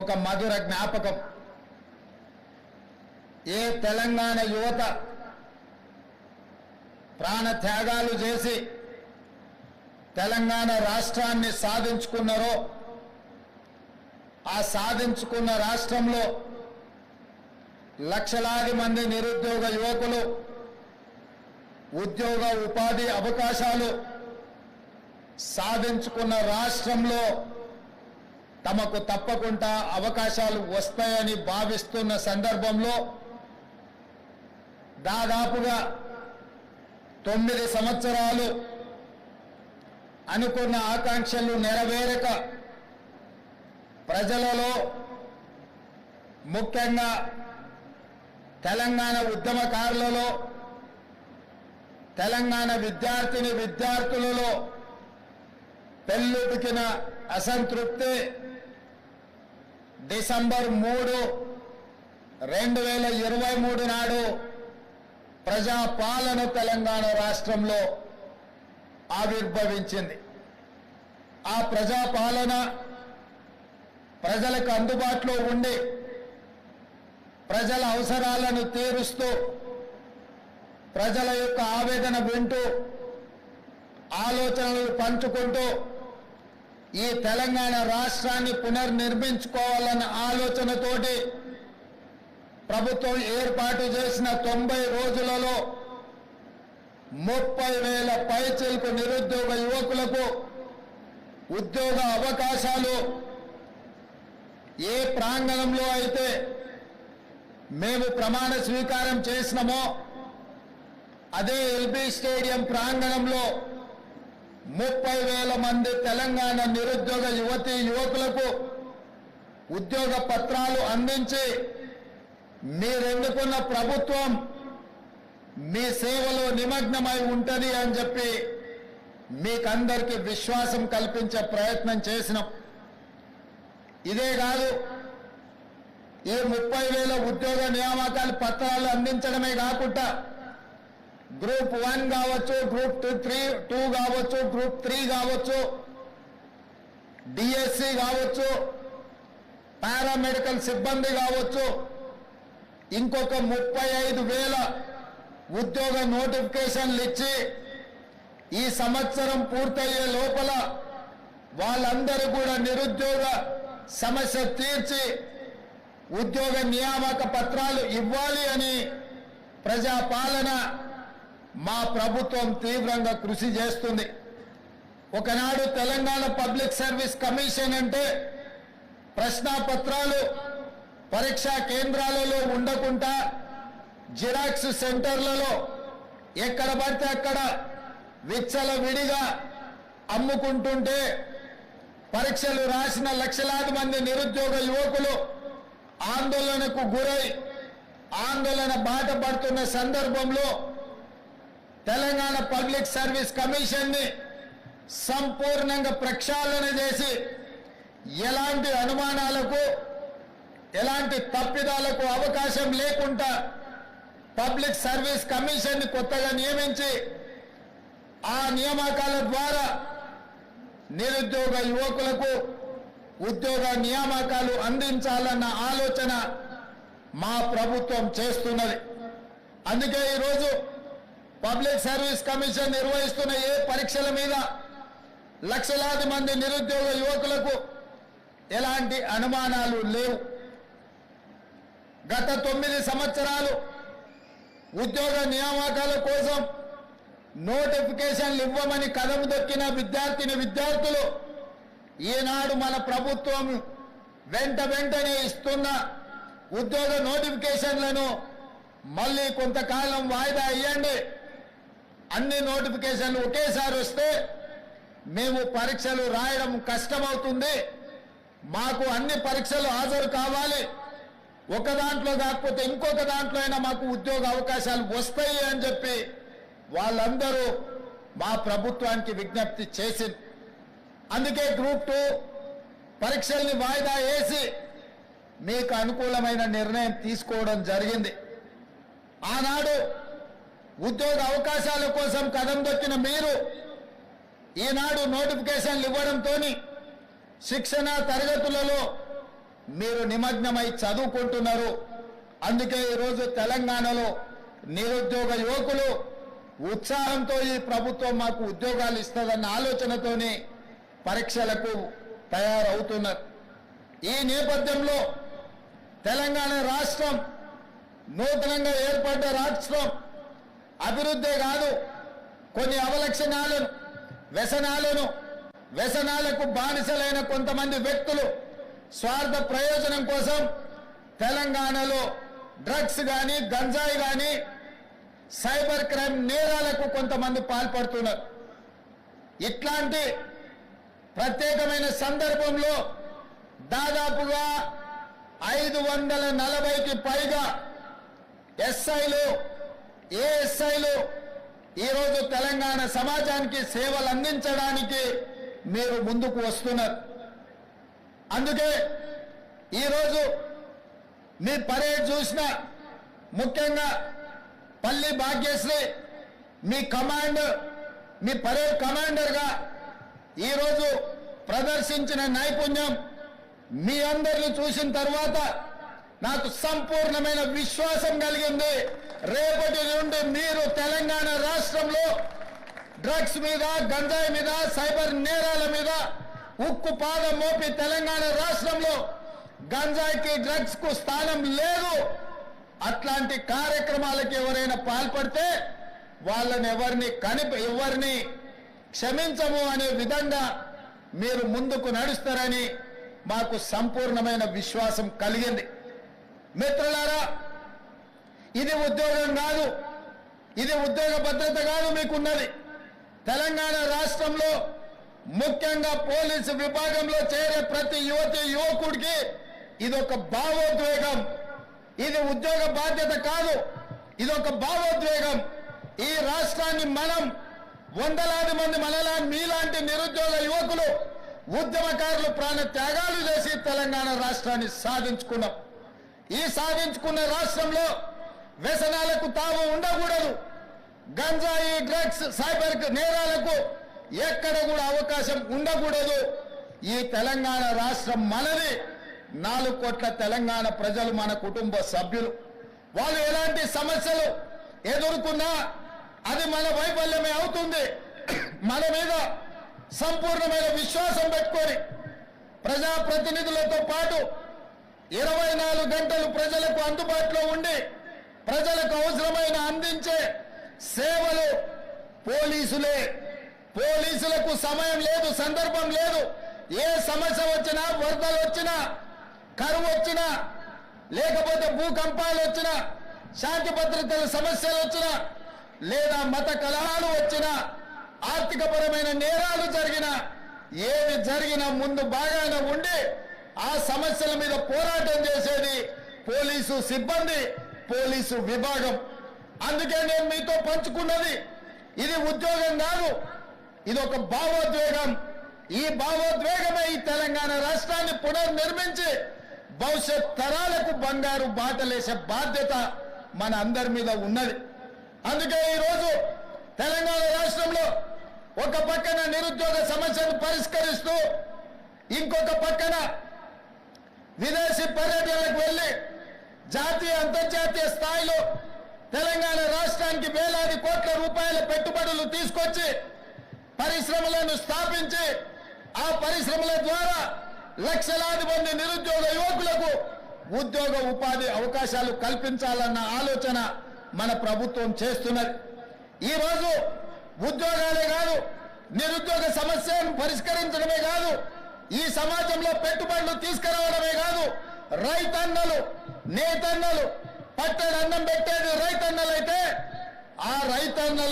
ఒక మధుర జ్ఞాపకం. ఏ తెలంగాణ యువత ప్రాణ త్యాగాలు చేసి తెలంగాణ రాష్ట్రాన్ని సాధించుకున్నారో ఆ సాధించుకున్న రాష్ట్రంలో లక్షలాది మంది నిరుద్యోగ యువకులు ఉద్యోగ ఉపాధి అవకాశాలు సాధించుకున్న రాష్ట్రంలో తమకు తప్పకుండా అవకాశాలు వస్తాయని భావిస్తున్న సందర్భంలో దాదాపుగా తొమ్మిది సంవత్సరాలు అనుకున్న ఆకాంక్షలు నెరవేరక ప్రజలలో ముఖ్యంగా తెలంగాణ ఉద్యమకారులలో తెలంగాణ విద్యార్థిని విద్యార్థులలో పెళ్ళుబికిన అసంతృప్తి డిసెంబర్ మూడు రెండు వేల ఇరవై మూడు నాడు ప్రజాపాలన తెలంగాణ రాష్ట్రంలో ఆవిర్భవించింది. ఆ ప్రజాపాలన ప్రజలకు అందుబాటులో ఉండి ప్రజల అవసరాలను తీరుస్తూ ప్రజల యొక్క ఆవేదన వింటూ ఆలోచనలు పంచుకుంటూ ఈ తెలంగాణ రాష్ట్రాన్ని పునర్నిర్మించుకోవాలన్న ఆలోచనతోటి ప్రభుత్వం ఏర్పాటు చేసిన తొంభై రోజులలో ముప్పై వేల పైచలకు నిరుద్యోగ యువకులకు ఉద్యోగ అవకాశాలు ఏ ప్రాంగణంలో అయితే మేము ప్రమాణ స్వీకారం చేసినామో అదే ఎల్బీ స్టేడియం ప్రాంగణంలో ముప్పై వేల మంది తెలంగాణ నిరుద్యోగ యువతి యువకులకు ఉద్యోగ పత్రాలు అందించి మీరెన్నుకున్న ప్రభుత్వం మీ సేవలో నిమగ్నమై ఉంటుంది అని చెప్పి మీకందరికీ విశ్వాసం కల్పించే ప్రయత్నం చేసినాం. ఇదే కాదు ఈ ముప్పై వేల ఉద్యోగ నియామకాలు పత్రాలు అందించడమే కాకుండా గ్రూప్ వన్ కావచ్చు గ్రూప్ టూ త్రీ టూ కావచ్చు గ్రూప్ త్రీ కావచ్చు డిఎస్సి కావచ్చు పారామెడికల్ సిబ్బంది కావచ్చు ఇంకొక ముప్పై ఐదు వేల ఉద్యోగ నోటిఫికేషన్లు ఇచ్చి ఈ సంవత్సరం పూర్తయ్యే లోపల వాళ్ళందరూ కూడా నిరుద్యోగ సమస్య తీర్చి ఉద్యోగ నియామక పత్రాలు ఇవ్వాలి అని ప్రజాపాలన మా ప్రభుత్వం తీవ్రంగా కృషి చేస్తుంది. ఒకనాడు తెలంగాణ పబ్లిక్ సర్వీస్ కమిషన్ అంటే ప్రశ్నాపత్రాలు పరీక్షా కేంద్రాలలో ఉండకుండా జిరాక్స్ సెంటర్లలో ఎక్కడ పడితే అక్కడ విచ్చల విడిగా అమ్ముకుంటుంటే పరీక్షలు రాసిన లక్షలాది మంది నిరుద్యోగ యువకులు ఆందోళనకు గురై ఆందోళన బాట పడుతున్న సందర్భంలో తెలంగాణ పబ్లిక్ సర్వీస్ కమిషన్ని సంపూర్ణంగా ప్రక్షాళన చేసి ఎలాంటి అనుమానాలకు ఎలాంటి తప్పిదాలకు అవకాశం లేకుండా పబ్లిక్ సర్వీస్ కమిషన్ని కొత్తగా నియమించి ఆ నియామకాల ద్వారా నిరుద్యోగ యువకులకు ఉద్యోగ నియామకాలు అందించాలన్న ఆలోచన మా ప్రభుత్వం చేస్తున్నది. అందుకే ఈరోజు పబ్లిక్ సర్వీస్ కమిషన్ నిర్వహిస్తున్న ఏ పరీక్షల మీద లక్షలాది మంది నిరుద్యోగ యువకులకు ఎలాంటి అనుమానాలు లేవు. గత తొమ్మిది సంవత్సరాలు ఉద్యోగ నియామకాల కోసం నోటిఫికేషన్లు ఇవ్వమని కదము దొక్కిన విద్యార్థిని విద్యార్థులు ఈనాడు మన ప్రభుత్వం వెంట వెంటనే ఇస్తున్న ఉద్యోగ నోటిఫికేషన్లను మళ్ళీ కొంతకాలం వాయిదా ఇవ్వండి అన్ని నోటిఫికేషన్లు ఒకేసారి వస్తే మేము పరీక్షలు రాయడం కష్టమవుతుంది. మాకు అన్ని పరీక్షలు హాజరు కావాలి. ఒక దాంట్లో కాకపోతే ఇంకొక దాంట్లో అయినా మాకు ఉద్యోగ అవకాశాలు వస్తాయి అని చెప్పి వాళ్ళందరూ మా ప్రభుత్వానికి విజ్ఞప్తి చేసి అందుకే గ్రూప్ టూ పరీక్షల్ని వాయిదా వేసి మీకు అనుకూలమైన నిర్ణయం తీసుకోవడం జరిగింది. ఆనాడు ఉద్యోగ అవకాశాల కోసం కదం దొక్కిన మీరు ఈనాడు నోటిఫికేషన్లు ఇవ్వడంతో శిక్షణ తరగతులలో మీరు నిమగ్నమై చదువుకుంటున్నారు. అందుకే ఈరోజు తెలంగాణలో నిరుద్యోగ యువకులు ఉత్సాహంతో ఈ ప్రభుత్వం మాకు ఉద్యోగాలు ఇస్తుందన్న ఆలోచనతోనే పరీక్షలకు తయారవుతున్నారు. ఈ నేపథ్యంలో తెలంగాణ రాష్ట్రం నూతనంగా ఏర్పడ్డ రాష్ట్రం అభివృద్ధే కాదు. కొన్ని అవలక్షణాలను వ్యసనాలను వ్యసనాలకు బానిసలైన కొంతమంది వ్యక్తులు స్వార్థ ప్రయోజనం కోసం తెలంగాణలో డ్రగ్స్ కానీ గంజాయి కానీ సైబర్ క్రైమ్ నేరాలకు కొంతమంది పాల్పడుతున్నారు. ఇట్లాంటి ప్రత్యేకమైన సందర్భంలో దాదాపుగా ఐదు వందల నలభైకి పైగా ఎస్ఐలు ఏఎస్ఐలు ఈరోజు తెలంగాణ సమాజానికి సేవలు అందించడానికి మీరు ముందుకు వస్తున్నారు. అందుకే ఈరోజు మీ పరేడ్ చూసిన ముఖ్యంగా పల్లి భాగ్యశ్రీ మీ కమాండర్ మీ పరేడ్ కమాండర్గా ఈరోజు ప్రదర్శించిన నైపుణ్యం మీ అందరిని చూసిన తర్వాత నాకు సంపూర్ణమైన విశ్వాసం కలిగింది. రేపటి నుండి మీరు తెలంగాణ రాష్ట్రంలో డ్రగ్స్ మీద గంజాయి మీద సైబర్ నేరాల మీద ఉక్కు పాదం మోపి తెలంగాణ రాష్ట్రంలో గంజాయికి డ్రగ్స్కు స్థానం లేదు. అట్లాంటి కార్యక్రమాలకు ఎవరైనా పాల్పడితే వాళ్ళని ఎవరిని కనిప ఎవరిని క్షమించము అనే విధంగా మీరు ముందుకు నడుస్తారని మాకు సంపూర్ణమైన విశ్వాసం కలిగింది. మిత్రులారా ఇది ఉద్యోగం కాదు. ఇది ఉద్యోగ భద్రత కాదు మీకున్నది. తెలంగాణ రాష్ట్రంలో ముఖ్యంగా పోలీసు విభాగంలో చేరే ప్రతి యువతి యువకుడికి ఇది ఒక భావోద్వేగం. ఇది ఉద్యోగ బాధ్యత కాదు. ఇది ఒక భావోద్వేగం. ఈ రాష్ట్రాన్ని మనం వందలాది మంది మనలా మీలాంటి నిరుద్యోగ యువకులు ఉద్యమకారులు ప్రాణ త్యాగాలు చేసి తెలంగాణ రాష్ట్రాన్ని సాధించుకున్నాం. ఈ సాధించుకున్న రాష్ట్రంలో వ్యసనాలకు తాము ఉండకూడదు. గంజాయి డ్రగ్స్ సైబర్ నేరాలకు ఎక్కడ కూడా అవకాశం ఉండకూడదు. ఈ తెలంగాణ రాష్ట్రం మనది. నాలుగు కోట్ల తెలంగాణ ప్రజలు మన కుటుంబ సభ్యులు. వాళ్ళు ఎలాంటి సమస్యలు ఎదుర్కొన్నా అది మన వైఫల్యమే అవుతుంది. మన మీద సంపూర్ణమైన విశ్వాసం పెట్టుకొని ప్రజాప్రతినిధులతో పాటు ఇరవై నాలుగు గంటలు ప్రజలకు అందుబాటులో ఉండి ప్రజలకు అవసరమైన అందించే సేవలు పోలీసులే. పోలీసులకు సమయం లేదు సందర్భం లేదు. ఏ సమస్య వచ్చినా వరదలు వచ్చినా కరువు వచ్చినా లేకపోతే భూకంపాలు వచ్చినా శాంతి భద్రతల సమస్యలు వచ్చినా లేదా మత కలహాలు వచ్చినా ఆర్థికపరమైన నేరాలు జరిగినా ఏమి జరిగినా ముందు బాగానే ఉండి ఆ సమస్యల మీద పోరాటం చేసేది పోలీసు సిబ్బంది పోలీసు విభాగం. అందుకే నేను మీతో పంచుకున్నది ఇది ఉద్యోగం కాదు ఇది ఒక భావోద్వేగం. ఈ భావోద్వేగమే ఈ తెలంగాణ రాష్ట్రాన్ని పునర్నిర్మించి భవిష్యత్ తరాలకు బంగారు బాటలేసే బాధ్యత మన అందరి మీద ఉన్నది. అందుకే ఈరోజు తెలంగాణ రాష్ట్రంలో ఒక పక్కన నిరుద్యోగ సమస్యను పరిష్కరిస్తూ ఇంకొక పక్కన విదేశీ పర్యటనకు వెళ్ళి జాతీయ అంతర్జాతీయ స్థాయిలో తెలంగాణ రాష్ట్రానికి వేలాది కోట్ల రూపాయల పెట్టుబడులు తీసుకొచ్చి పరిశ్రమలను స్థాపించి ఆ పరిశ్రమల ద్వారా లక్షలాది మంది నిరుద్యోగ యువకులకు ఉద్యోగ ఉపాధి అవకాశాలు కల్పించాలన్న ఆలోచన మన ప్రభుత్వం చేస్తున్నది. ఈ రోజు ఉద్యోగాలే కాదు నిరుద్యోగ సమస్యను పరిష్కరించడమే కాదు ఈ సమాజంలో పెట్టుబడులు తీసుకురావడమే కాదు రైతన్నలు నేతన్నలు పట్టెడు అన్నం పెట్టేది రైతన్నలైతే ఆ రైతన్నలు